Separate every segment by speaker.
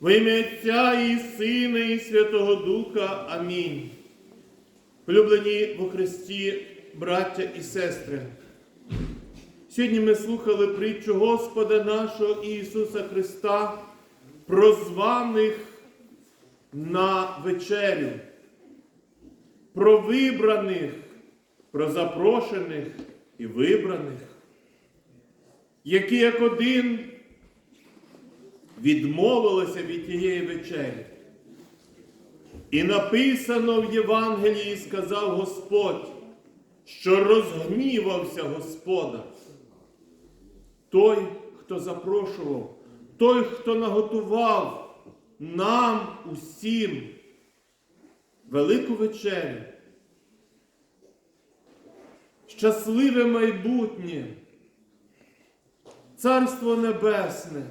Speaker 1: Во ім'я Отця і Сина, і Святого Духа. Амінь. Улюблені во Христі, браття і сестри. Сьогодні ми слухали притчу Господа нашого Ісуса Христа, про званих на вечерю, про вибраних, про запрошених і вибраних, які як один відмовилися від тієї вечері. І написано в Євангелії, сказав Господь, що розгнівався Господа. Той, хто запрошував, той, хто наготував нам усім велику вечерю, щасливе майбутнє, Царство Небесне,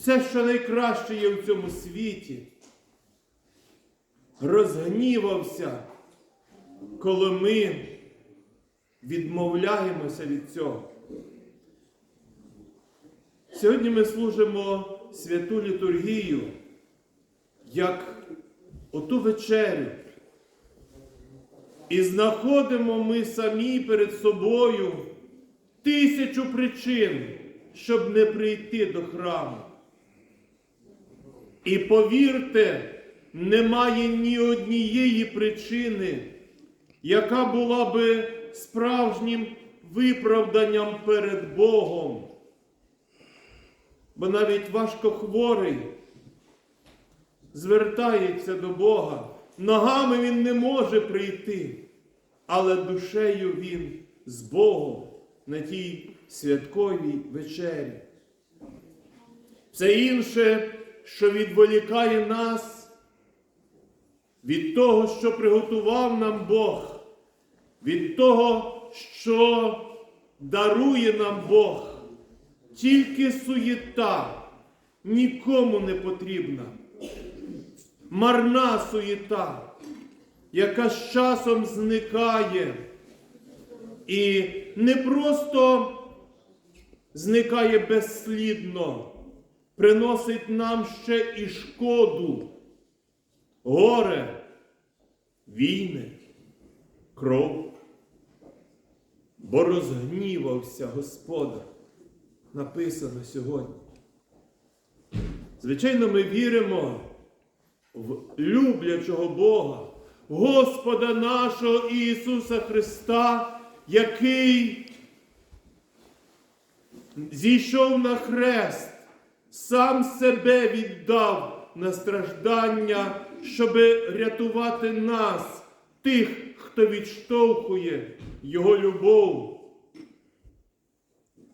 Speaker 1: все, що найкраще є в цьому світі, розгнівався, коли ми відмовляємося від цього. Сьогодні ми служимо святу літургію як оту вечерю. І знаходимо ми самі перед собою тисячу причин, щоб не прийти до храму. І повірте, немає ні однієї причини, яка була би справжнім виправданням перед Богом. Бо навіть важко хворий звертається до Бога. Ногами він не може прийти, але душею він з Богом на тій святковій вечері. Все інше, що відволікає нас від того, що приготував нам Бог, від того, що дарує нам Бог, тільки суєта нікому не потрібна. Марна суєта, яка з часом зникає. І не просто зникає безслідно, приносить нам ще і шкоду, горе, війни, кров. Бо розгнівався Господа, написано сьогодні. Звичайно, ми віримо в люблячого Бога, Господа нашого Ісуса Христа, який зійшов на хрест, сам себе віддав на страждання, щоб рятувати нас, тих, хто відштовхує Його любов.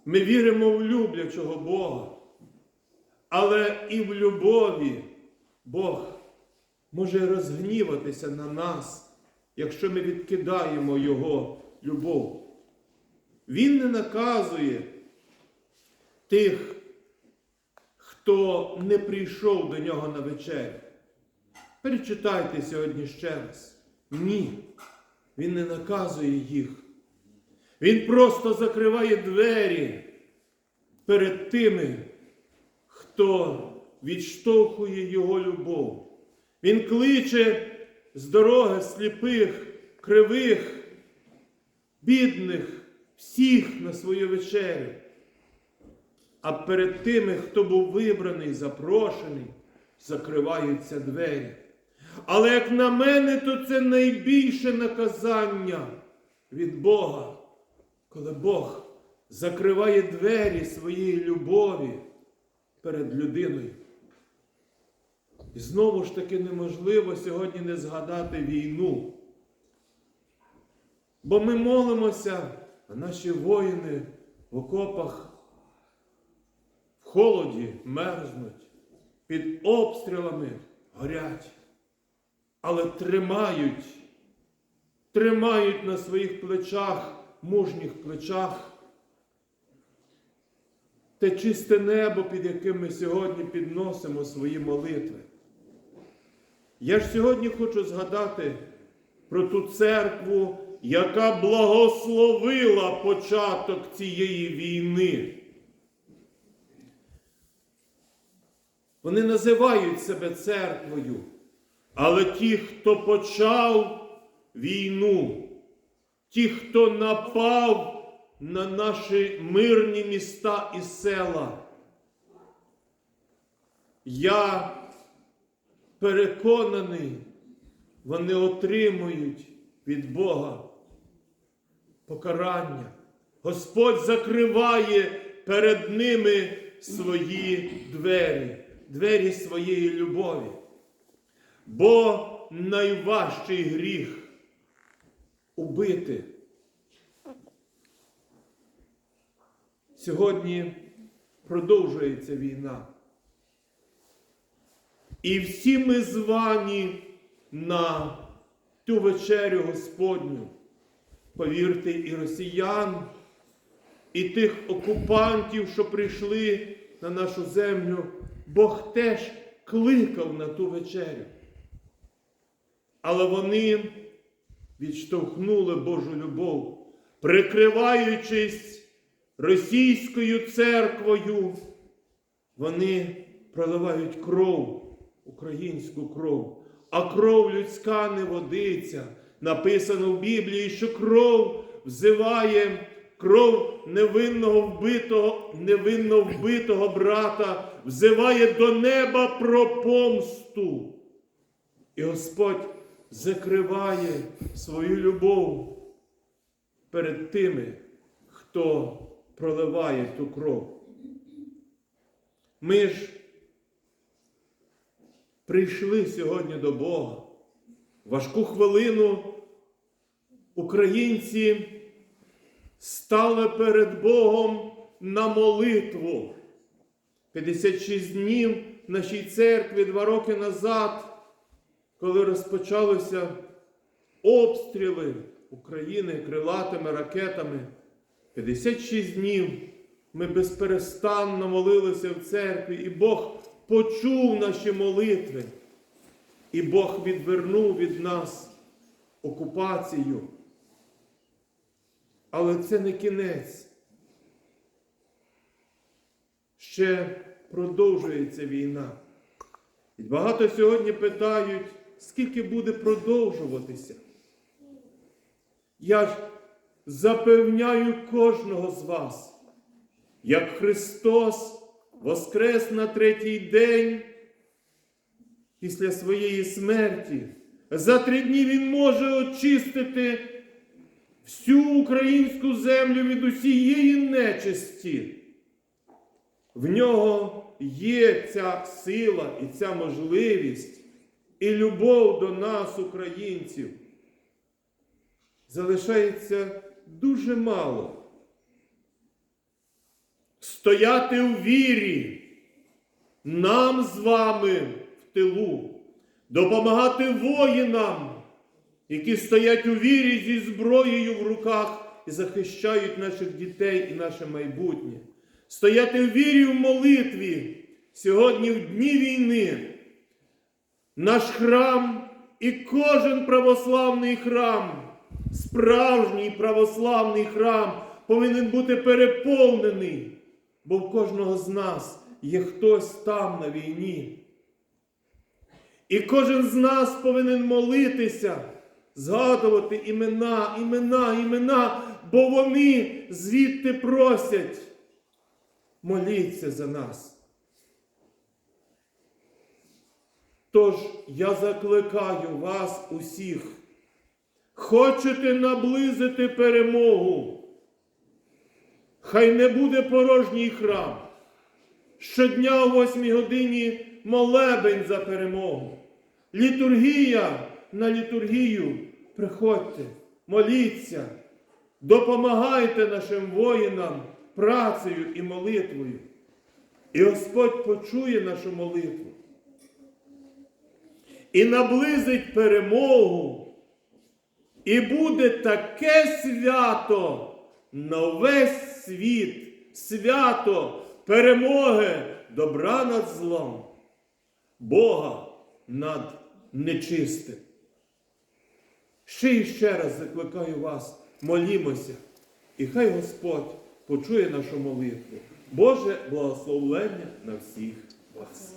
Speaker 1: Ми віримо в люблячого Бога, але і в любові Бог може розгніватися на нас, якщо ми відкидаємо Його любов. Він не наказує тих, хто не прийшов до нього на вечерю. Перечитайте сьогодні ще раз. Ні, він не наказує їх. Він просто закриває двері перед тими, хто відштовхує його любов. Він кличе з дороги сліпих, кривих, бідних, всіх на свою вечерю. А перед тими, хто був вибраний, запрошений, закриваються двері. Але як на мене, то це найбільше наказання від Бога, коли Бог закриває двері своєї любові перед людиною. І знову ж таки неможливо сьогодні не згадати війну. Бо ми молимося, а наші воїни в окопах холоді мерзнуть, під обстрілами горять, але тримають, тримають на своїх плечах, мужніх плечах те чисте небо, під яким ми сьогодні підносимо свої молитви. Я ж сьогодні хочу згадати про ту церкву, яка благословила початок цієї війни. Вони називають себе церквою. Але ті, хто почав війну, ті, хто напав на наші мирні міста і села, я переконаний, вони отримують від Бога покарання. Господь закриває перед ними свої двері, двері своєї любові. Бо найважчий гріх убити. Сьогодні продовжується війна. І всі ми звані на ту вечерю Господню. Повірте, і росіян, і тих окупантів, що прийшли на нашу землю, Бог теж кликав на ту вечерю. Але вони відштовхнули Божу любов, прикриваючись російською церквою, вони проливають кров, українську кров, а кров людська не водиться. Написано в Біблії, що кров взиває кров невинного вбитого, невинно вбитого брата, взиває до неба про помсту. І Господь закриває свою любов перед тими, хто проливає ту кров. Ми ж прийшли сьогодні до Бога. Важку хвилину українці стали перед Богом на молитву. 56 днів в нашій церкві два роки назад, коли розпочалися обстріли України крилатими ракетами, 56 днів ми безперестанно молилися в церкві, і Бог почув наші молитви. І Бог відвернув від нас окупацію. Але це не кінець. Ще продовжується війна. І багато сьогодні питають, скільки буде продовжуватися. Я ж запевняю кожного з вас, як Христос воскрес на третій день після своєї смерті. За три дні Він може очистити всю українську землю від усієї нечисті. В нього є ця сила і ця можливість, і любов до нас, українців. Залишається дуже мало. Стояти у вірі нам з вами в тилу, допомагати воїнам, які стоять у вірі зі зброєю в руках і захищають наших дітей і наше майбутнє. Стояти в вірі в молитві сьогодні в дні війни. Наш храм і кожен православний храм, справжній православний храм повинен бути переповнений, бо в кожного з нас є хтось там на війні. І кожен з нас повинен молитися, згадувати імена, імена, імена, бо вони звідти просять. Моліться за нас. Тож я закликаю вас усіх, хочете наблизити перемогу. Хай не буде порожній храм. Щодня о 8 годині молебень за перемогу. Літургія на літургію. Приходьте, моліться, допомагайте нашим воїнам працею і молитвою. І Господь почує нашу молитву. І наблизить перемогу. І буде таке свято на весь світ, свято перемоги добра над злом, Бога над нечистим. Ще і ще раз закликаю вас, молімося, і хай Господь почує нашу молитву. Боже благословлення на всіх вас.